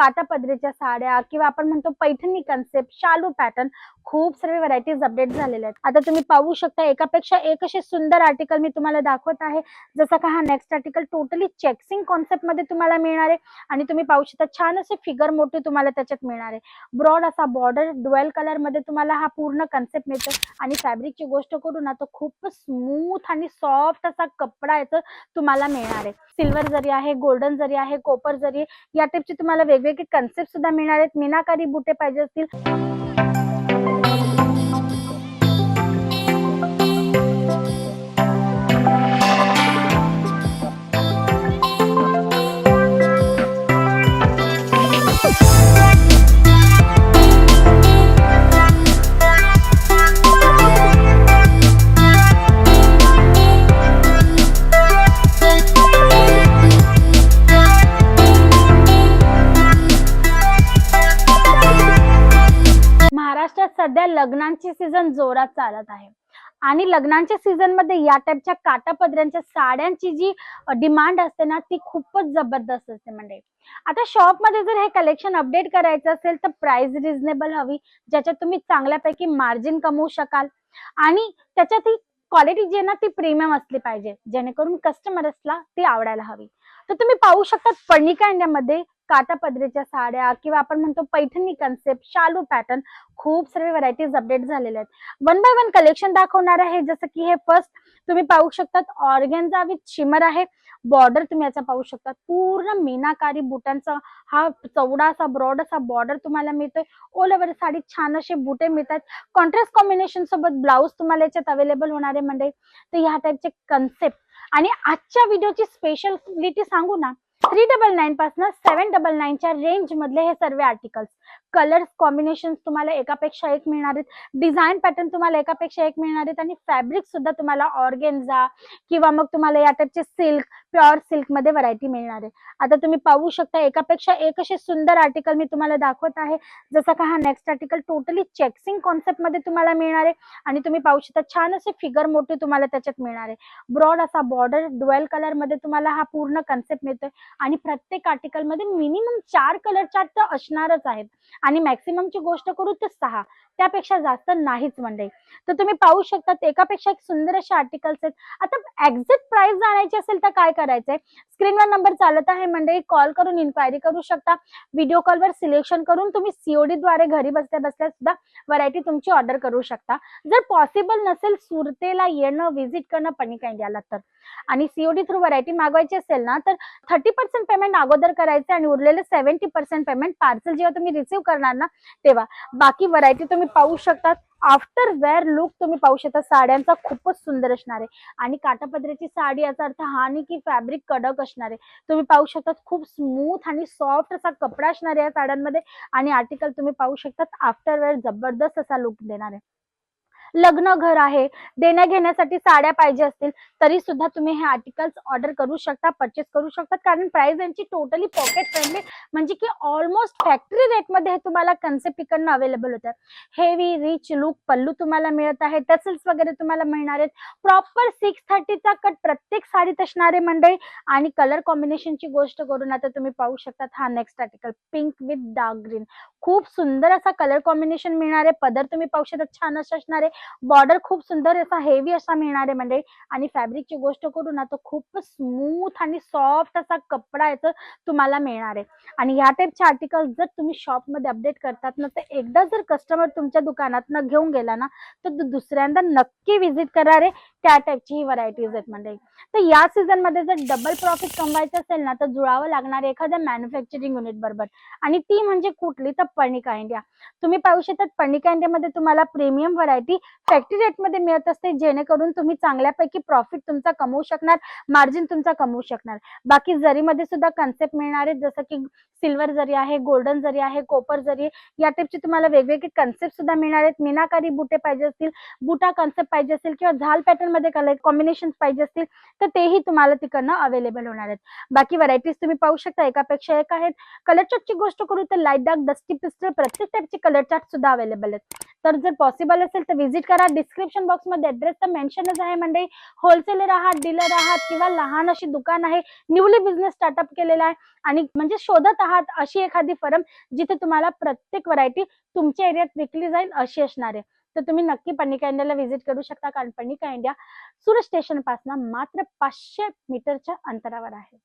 काटा पदरीच्या साड्या किंवा आपण म्हणतो पैठणी कन्सेप्ट शालू पॅटर्न खूप सारे व्हरायटीज अपडेट झालेले आहेत. आता तुम्ही पाहू शकता एकापेक्षा एक असे सुंदर आर्टिकल मी तुम्हाला दाखवत आहे. जसं का हा नेक्स्ट आर्टिकल टोटली चेक्सिंग कॉन्सेप्टमध्ये तुम्हाला मिळणार आहे. आणि तुम्ही पाहू शकता छान असे फिगर मोठे तुम्हाला त्याच्यात मिळणार आहे. ब्रॉड असा बॉर्डर डुएल कलरमध्ये तुम्हाला हा पूर्ण कन्सेप्ट मिळतो. आणि फॅब्रिकची गोष्ट करू ना तर खूप स्मूथ आणि सॉफ्ट असा कपडा येतो तुम्हाला मिळणार आहे. सिल्वर जरी आहे गोल्डन जरी आहे कोपर जरी या टाईपचे तुम्हाला वेगवेगळे कन्सेप्ट सुद्धा मिळणार आहेत. मीनाकारी बुटे पाहिजे असतील. सध्या लग्नांची सीझन जोरात चालत आहे. आणि लग्नांच्या सीझनमध्ये या टाईपच्या काटापदऱ्यांच्या साड्यांची जी डिमांड असते ना ती खूपच जबरदस्त असते म्हणजे. आता शॉपमध्ये जर हे कलेक्शन अपडेट करायचं असेल तर प्राइस रिजनेबल हवी ज्याच्यात तुम्ही चांगल्यापैकी मार्जिन कमवू शकाल. आणि त्याच्यात ही क्वालिटी जी आहे ना ती प्रीमियम असली पाहिजे जेणेकरून कस्टमर्सला ती आवडायला हवी. तर तुम्ही पाहू शकता पर्णिका इंडियामध्ये काटा पदरीच्या साड्या किंवा आपण म्हणतो पैठणी कन्सेप्ट शालू पॅटर्न खूप सारे व्हरायटीज अपडेट झालेले आहेत. वन बाय वन कलेक्शन दाखवणार आहे. जसं की हे फर्स्ट तुम्ही पाहू शकतात ऑर्गेन्झा विथ शिमर आहे. बॉर्डर तुम्ही याचा पाहू शकता पूर्ण मीनाकारी बुटांचा हा चौडा असा ब्रॉड असा बॉर्डर तुम्हाला मिळतोय. ऑल ओव्हर साडी छान असे बुटे मिळतात. कॉन्ट्रास्ट कॉम्बिनेशन सोबत ब्लाऊज तुम्हाला याच्यात अवेलेबल होणार आहे म्हणजे तर ह्या टाईपचे कन्सेप्ट आणि आजच्या व्हिडिओची स्पेशलिटी सांगू ना थ्री डबल नाईन पासून सेव्हन डबल नाईनच्या रेंज मधले हे सर्व आर्टिकल्स कलर्स कॉम्बिनेशन तुम्हाला एकापेक्षा एक मिळणार आहेत. डिझाईन पॅटर्न तुम्हाला एकापेक्षा एक मिळणार आहेत. आणि फॅब्रिक सुद्धा तुम्हाला ऑर्गेन्झा किंवा मग तुम्हाला या टाईपचे सिल्क प्युअर सिल्कमध्ये व्हरायटी मिळणार आहे. आता तुम्ही पाहू शकता एकापेक्षा एक असे सुंदर आर्टिकल मी तुम्हाला दाखवत आहे. जसं का हा नेक्स्ट आर्टिकल टोटली चेक्सिंग कॉन्सेप्टमध्ये तुम्हाला मिळणार आहे. आणि तुम्ही पाहू शकता छान असे फिगर मोठे तुम्हाला त्याच्यात मिळणार आहे. ब्रॉड असा बॉर्डर ड्वेल कलरमध्ये तुम्हाला हा पूर्ण कन्सेप्ट मिळतोय. आणि प्रत्येक आर्टिकलमध्ये मिनिमम चार कलर चार्ट तर असणारच आहेत. आणि मॅक्सिममची गोष्ट करू तर सहा. त्यापेक्षा जास्त नाहीच मंडई तर तुम्ही पाहू शकता एकापेक्षा एक सुंदर असे आर्टिकल्स आहेत. आता एक्झॅक्ट प्राइस जाण्याची असेल तर काय करायचंय? स्क्रीनवर नंबर चालत आहे मंडळी. कॉल करून इन्क्वायरी करू शकता. व्हिडिओ कॉलवर सिलेक्शन करून तुम्ही सीओडी द्वारे घरी बसल्या बसल्या सुद्धा व्हरायटी तुमची ऑर्डर करू शकता. जर पॉसिबल नसेल सुरतेला येणं व्हिजिट करणं पणिका इंडियाला तर. आणि सीओडी थ्रू व्हरायटी मागवायची असेल ना तर थर्टी पर्सेंट पेमेंट अगोदर करायचं आणि उरलेलं सेव्हन्टी पर्सेंट पेमेंट पार्सल जेव्हा तुम्ही रिसिव्ह करणार ना तेव्हा. बाकी व्हरायटी तुम्ही पाहू शकतात. आफ्टर वेअर लुक तुम्ही पाहू शकता. साड्यांचा खूपच सुंदर असणार आहे. आणि काटापदरीची साडी याचा अर्थ हा नाही की फॅब्रिक कडक असणार आहे. तुम्ही पाहू शकता खूप स्मूथ आणि सॉफ्ट असा कपडा असणार आहे या साड्यांमध्ये. आणि आर्टिकल तुम्ही पाहू शकता आफ्टर वेअर जबरदस्त असा लुक देणार आहे. लग्न घर आहे. देण्या घेण्यासाठी साड्या पाहिजे असतील तरी सुद्धा तुम्ही हे आर्टिकल्स ऑर्डर करू शकता परचेस करू शकता. कारण प्राइस यांची टोटली पॉकेट फ्रेंडली म्हणजे की ऑलमोस्ट फॅक्टरी रेटमध्ये हे तुम्हाला कन्सेप्ट इकडनं अवेलेबल होतात हेवी रिच लुक पल्लू तुम्हाला मिळत आहे. टसल्स वगैरे तुम्हाला मिळणार आहेत. प्रॉपर सिक्स थर्टीचा कट प्रत्येक साडीत असणारे मंडळी. आणि कलर कॉम्बिनेशनची गोष्ट करून आता तुम्ही पाहू शकता हा next article pink with dark green खूप सुंदर असा कलर कॉम्बिनेशन मिळणार आहे. पदर तुम्ही पाहू शकता. छान असं असणार आहे बॉर्डर खूप सुंदर असा हेवी असा मिळणार आहे म्हणजे. आणि फॅब्रिकची गोष्ट करू ना तर खूप स्मूथ आणि सॉफ्ट असा कपडा याचं तुम्हाला मिळणार आहे. आणि ह्या टाईपचे आर्टिकल जर तुम्ही शॉपमध्ये अपडेट करतात ना तर एकदा जर कस्टमर तुमच्या दुकानात घेऊन गेला ना तर दुसऱ्यांदा नक्की व्हिजिट करणार आहे. त्या टाईपची ही व्हरायटीज आहेत म्हणजे. तर या सीझनमध्ये जर डबल प्रॉफिट कमवायचं असेल ना तर जुळावं लागणार एखाद्या मॅन्युफॅक्चरिंग युनिट बरोबर. आणि ती म्हणजे कुठली? तर पर्णिका इंडिया तुम्ही पाहू शकता पर्णिका इंडियामध्ये तुम्हाला प्रीमियम व्हरायटी फॅक्टरी रेटमध्ये मिळत असते जेणेकरून तुम्ही चांगल्यापैकी प्रॉफिट तुमचा कमवू शकणार मार्जिन तुमचा कमवू शकणार. बाकी जरीमध्ये सुद्धा कन्सेप्ट मिळणार आहेत जसं की सिल्वर जरी आहे गोल्डन जरी आहे कोपर जरी या टाईपचे तुम्हाला वेगवेगळे कन्सेप्ट सुद्धा मिळणार आहेत. मीनाकारी बुटे पाहिजे असतील बुटा कन्सेप्ट पाहिजे असेल किंवा झाल पॅटर्न मध्ये कलर कॉम्बिनेशन पाहिजे असतील तर तेही तुम्हाला तिकडनं अवेलेबल होणार आहेत. बाकी व्हरायटीज तुम्ही पाहू शकता एकापेक्षा एक आहेत. कलर चार्टची गोष्ट करू तर लाइट डार्क डस्टी पिस्टल प्रत्येक टाईपचे कलर चार्ट सुद्धा अवेलेबल आहेत. तर जर पॉसिबल असेल तर व्हिजिट करा. डिस्क्रिप्शन बॉक्समध्ये ऍड्रेस तर मेन्शनच आहे म्हणजे होलसेलर आहात डीलर आहात किंवा लहान अशी दुकान आहे न्यूली बिझनेस स्टार्टअप केलेला आहे आणि म्हणजे शोधत आहात अशी एखादी फर्म जिथे तुम्हाला प्रत्येक व्हरायटी तुमच्या एरियात विकली जाईल अशी असणार आहे. तर तुम्ही नक्की पन्निका इंडियाला व्हिजिट करू शकता. कारण पन्निका इंडिया सुरत स्टेशनपासून मात्र पाचशे मीटरच्या अंतरावर आहे.